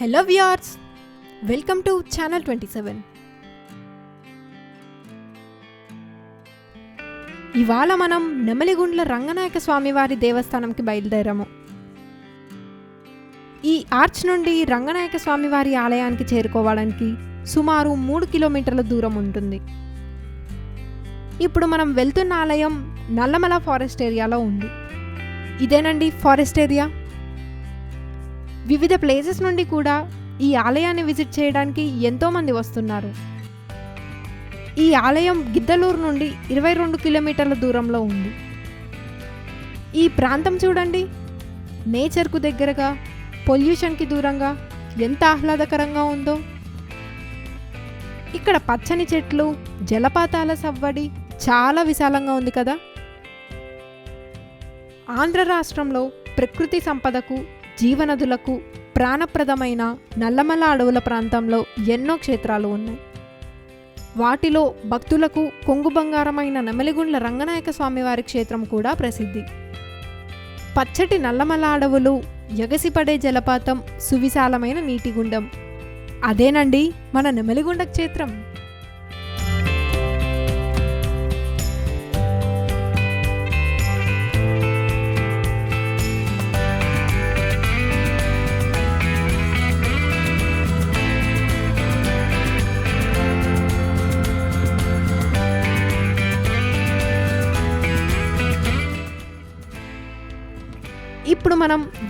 Hello viewers welcome to channel twenty seven ఇవాళ మనం నెమలిగుండ్ల రంగనాయక స్వామివారి దేవస్థానంకి బయలుదేరాము. ఈ ఆర్చ్ నుండి రంగనాయక స్వామివారి ఆలయానికి చేరుకోవడానికి సుమారు మూడు కిలోమీటర్ల దూరం ఉంటుంది. ఇప్పుడు మనం వెళ్తున్న ఆలయం నల్లమల ఫారెస్ట్ ఏరియాలో ఉంది. ఇదేనండి ఫారెస్ట్ ఏరియా? వివిధ ప్లేసెస్ నుండి కూడా ఈ ఆలయాన్ని విజిట్ చేయడానికి ఎంతోమంది వస్తున్నారు. ఈ ఆలయం గిద్దలూరు నుండి ఇరవై రెండు కిలోమీటర్ల దూరంలో ఉంది. ఈ ప్రాంతం చూడండి. నేచర్కు దగ్గరగా పొల్యూషన్కి దూరంగా ఎంత ఆహ్లాదకరంగా ఉందో. ఇక్కడ పచ్చని చెట్లు జలపాతాల సవ్వడి చాలా విశాలంగా ఉంది కదా. ఆంధ్ర రాష్ట్రంలో ప్రకృతి సంపదకు జీవనదులకు ప్రాణప్రదమైన నల్లమల అడవుల ప్రాంతంలో ఎన్నో క్షేత్రాలు ఉన్నాయి. వాటిలో భక్తులకు కొంగు బంగారమైన నెమలిగుండ్ల రంగనాయక స్వామివారి క్షేత్రం కూడా ప్రసిద్ధి. పచ్చటి నల్లమల అడవులు ఎగసిపడే జలపాతం సువిశాలమైన నీటిగుండం అదేనండి మన నెమలిగుండ క్షేత్రం.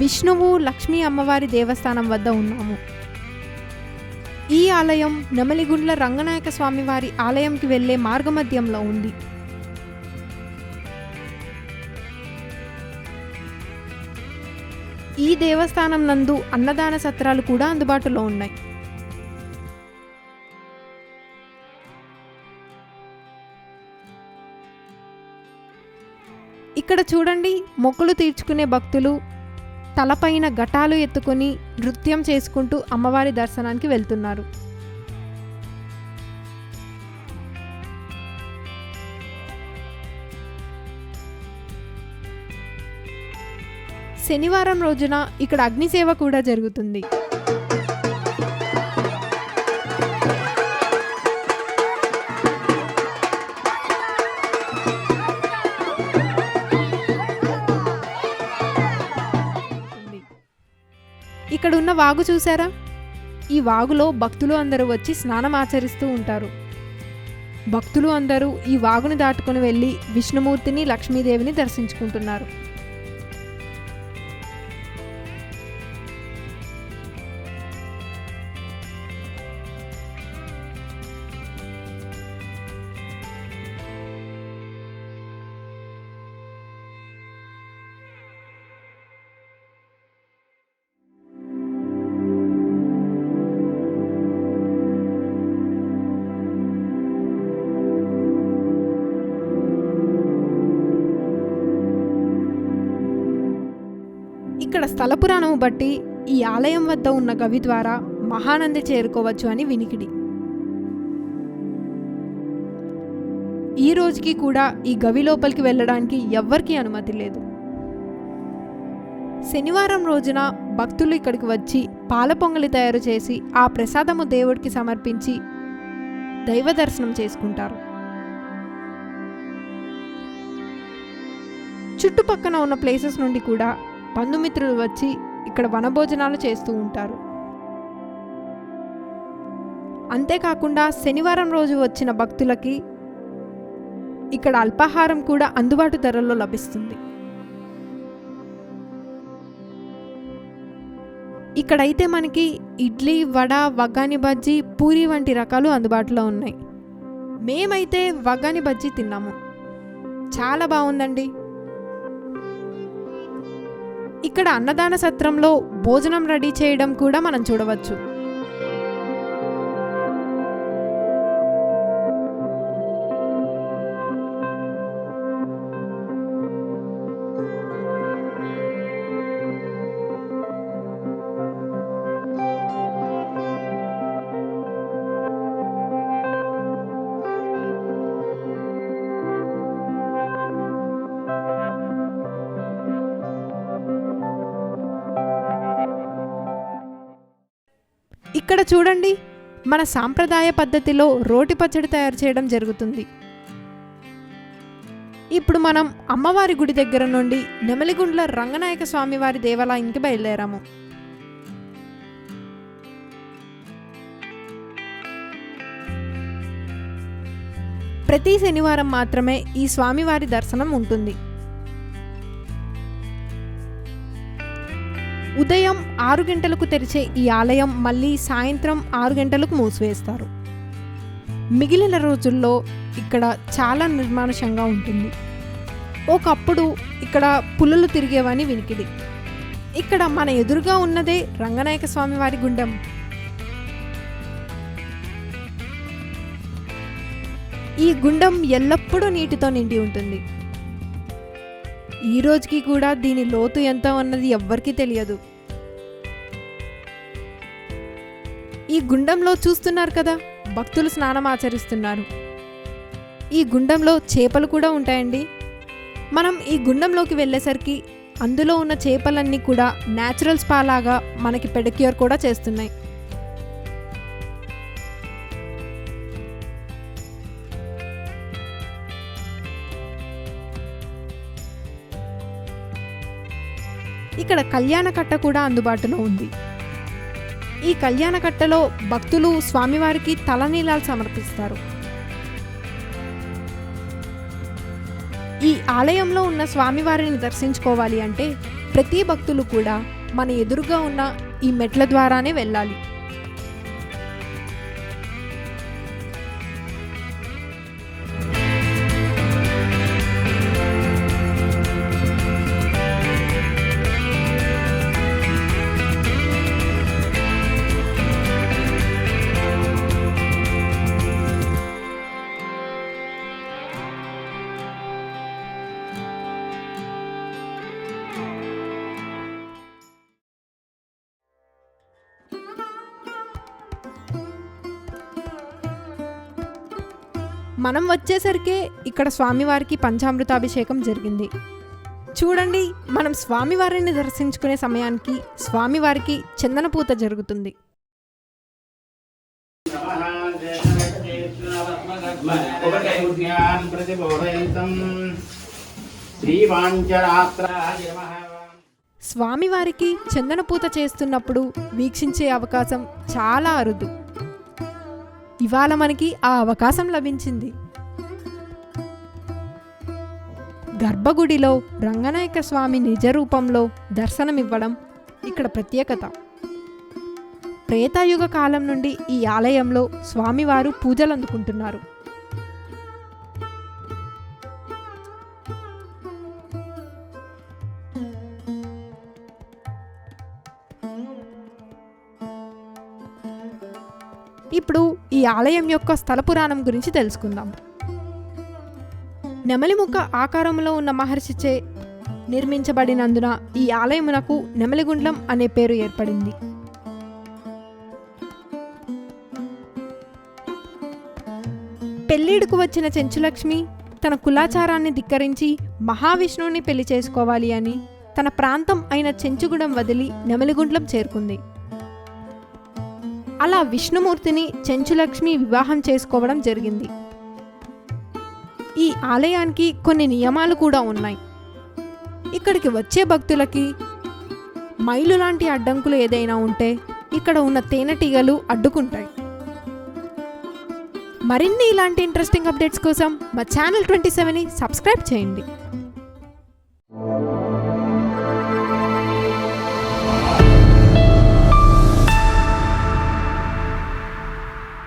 విష్ణువు లక్ష్మీ అమ్మవారి దేవస్థానం వద్ద ఉన్నాము. ఈ ఆలయం నెమలిగుండ్ల రంగనాయక స్వామివారి ఆలయంకి వెళ్ళే మార్గమధ్యంలో ఉంది. ఈ దేవస్థానం నందు అన్నదాన సత్రాలు కూడా అందుబాటులో ఉన్నాయి. ఇక్కడ చూడండి మొక్కులు తీర్చుకునే భక్తులు తలపైన ఘటాలు ఎత్తుకొని నృత్యం చేసుకుంటూ అమ్మవారి దర్శనానికి వెళ్తున్నారు. శనివారం రోజున ఇక్కడ అగ్నిసేవ కూడా జరుగుతుంది. ఇక్కడ ఉన్న వాగు చూసారా ఈ వాగులో భక్తులు అందరూ వచ్చి స్నానం ఆచరిస్తూ ఉంటారు. భక్తులు అందరూ ఈ వాగుని దాటుకుని వెళ్ళి విష్ణుమూర్తిని లక్ష్మీదేవిని దర్శించుకుంటున్నారు. స్థల పురాణము బట్టి ఈ ఆలయం వద్ద ఉన్న గవి ద్వారా మహానంది చేరుకోవచ్చు అని వినికిడి. ఈ రోజుకి కూడా ఈ గవి లోపలికి వెళ్ళడానికి ఎవ్వరికీ అనుమతి లేదు. శనివారం రోజున భక్తులు ఇక్కడికి వచ్చి పాల పొంగలి తయారు చేసి ఆ ప్రసాదము దేవుడికి సమర్పించి దైవ దర్శనం చేసుకుంటారు. చుట్టుపక్కన ఉన్న ప్లేసెస్ నుండి కూడా బంధుమిత్రులు వచ్చి ఇక్కడ వనభోజనాలు చేస్తూ ఉంటారు. అంతేకాకుండా శనివారం రోజు వచ్చిన భక్తులకి ఇక్కడ అల్పాహారం కూడా అందుబాటు ధరల్లో లభిస్తుంది. ఇక్కడైతే మనకి ఇడ్లీ వడ వగ్గాని బజ్జీ పూరి వంటి రకాలు అందుబాటులో ఉన్నాయి. మేమైతే వగ్గాని బజ్జీ తిన్నాము. చాలా బాగుందండి. ఇక్కడ అన్నదాన సత్రంలో భోజనం రెడీ చేయడం కూడా మనం చూడవచ్చు. ఇక్కడ చూడండి. మన సాంప్రదాయ పద్ధతిలో రోటి పచ్చడి తయారు చేయడం జరుగుతుంది. ఇప్పుడు మనం అమ్మవారి గుడి దగ్గర నుండి నెమలిగుండ్ల రంగనాయక స్వామివారి దేవాలయానికి బయలుదేరాము. ప్రతి శనివారం మాత్రమే ఈ స్వామివారి దర్శనం ఉంటుంది. ఉదయం ఆరు గంటలకు తెరిచే ఈ ఆలయం మళ్ళీ సాయంత్రం ఆరు గంటలకు మూసివేస్తారు. మిగిలిన రోజుల్లో ఇక్కడ చాలా నిర్మానుషంగా ఉంటుంది. ఒకప్పుడు ఇక్కడ పులులు తిరిగేవని వినికిడి. ఇక్కడ మన ఎదురుగా ఉన్నదే రంగనాయక స్వామి వారి గుండెం. ఈ గుండం ఎల్లప్పుడూ నీటితో నిండి ఉంటుంది. ఈ రోజుకి కూడా దీని లోతు ఎంత అన్నది ఎవ్వరికీ తెలియదు. ఈ గుండంలో చూస్తున్నారు కదా భక్తులు స్నానం ఆచరిస్తున్నారు. ఈ గుండంలో చేపలు కూడా ఉంటాయండి. మనం ఈ గుండంలోకి వెళ్ళేసరికి అందులో ఉన్న చేపలన్నీ కూడా న్యాచురల్ స్పా లాగా మనకి పెడిక్యూర్ కూడా చేస్తున్నాయి. ఇక్కడ కళ్యాణ కట్ట కూడా అందుబాటులో ఉంది. ఈ కళ్యాణ కట్టలో భక్తులు స్వామివారికి తలనీలాలు సమర్పిస్తారు. ఈ ఆలయంలో ఉన్న స్వామివారిని దర్శించుకోవాలి అంటే ప్రతి భక్తులు కూడా మన ఎదురుగా ఉన్న ఈ మెట్ల ద్వారానే వెళ్ళాలి. మనం వచ్చేసరికే ఇక్కడ స్వామివారికి పంచామృతాభిషేకం జరిగింది. చూడండి మనం స్వామివారిని దర్శించుకునే సమయానికి స్వామివారికి చందన పూత జరుగుతుంది. స్వామివారికి చందన పూత చేస్తున్నప్పుడు వీక్షించే అవకాశం చాలా అరుదు. ఇవాళ మనకి ఆ అవకాశం లభించింది. గర్భగుడిలో రంగనాయక స్వామి నిజ రూపంలో దర్శనమివ్వడం ఇక్కడ ప్రత్యేకత. ప్రేతాయుగ కాలం నుండి ఈ ఆలయంలో స్వామివారు పూజలు అందుకుంటున్నారు ఇప్పుడు ఈ ఆలయం యొక్క స్థల పురాణం గురించి తెలుసుకుందాం. నెమలిముఖ ఆకారంలో ఉన్న మహర్షిచే నిర్మించబడినందున ఈ ఆలయమునకు నెమలిగుండ్లం అనే పేరు ఏర్పడింది. పెళ్ళిడుకు వచ్చిన చెంచులక్ష్మి తన కులాచారాన్ని ధిక్కరించి మహావిష్ణువుని పెళ్ళి చేసుకోవాలి అని తన ప్రాంతం అయిన చెంచుగూడెం వదిలి నెమలిగుండ్లం చేరుకుంది. అలా విష్ణుమూర్తిని చెంచులక్ష్మి వివాహం చేసుకోవడం జరిగింది. ఈ ఆలయానికి కొన్ని నియమాలు కూడా ఉన్నాయి. ఇక్కడికి వచ్చే భక్తులకి మైలు లాంటి అడ్డంకులు ఏదైనా ఉంటే ఇక్కడ ఉన్న తేనెటీగలు అడ్డుకుంటాయి. మరిన్ని ఇలాంటి ఇంట్రెస్టింగ్ అప్డేట్స్ కోసం మా ఛానల్ ట్వంటీ సెవెన్ని సబ్స్క్రైబ్ చేయండి.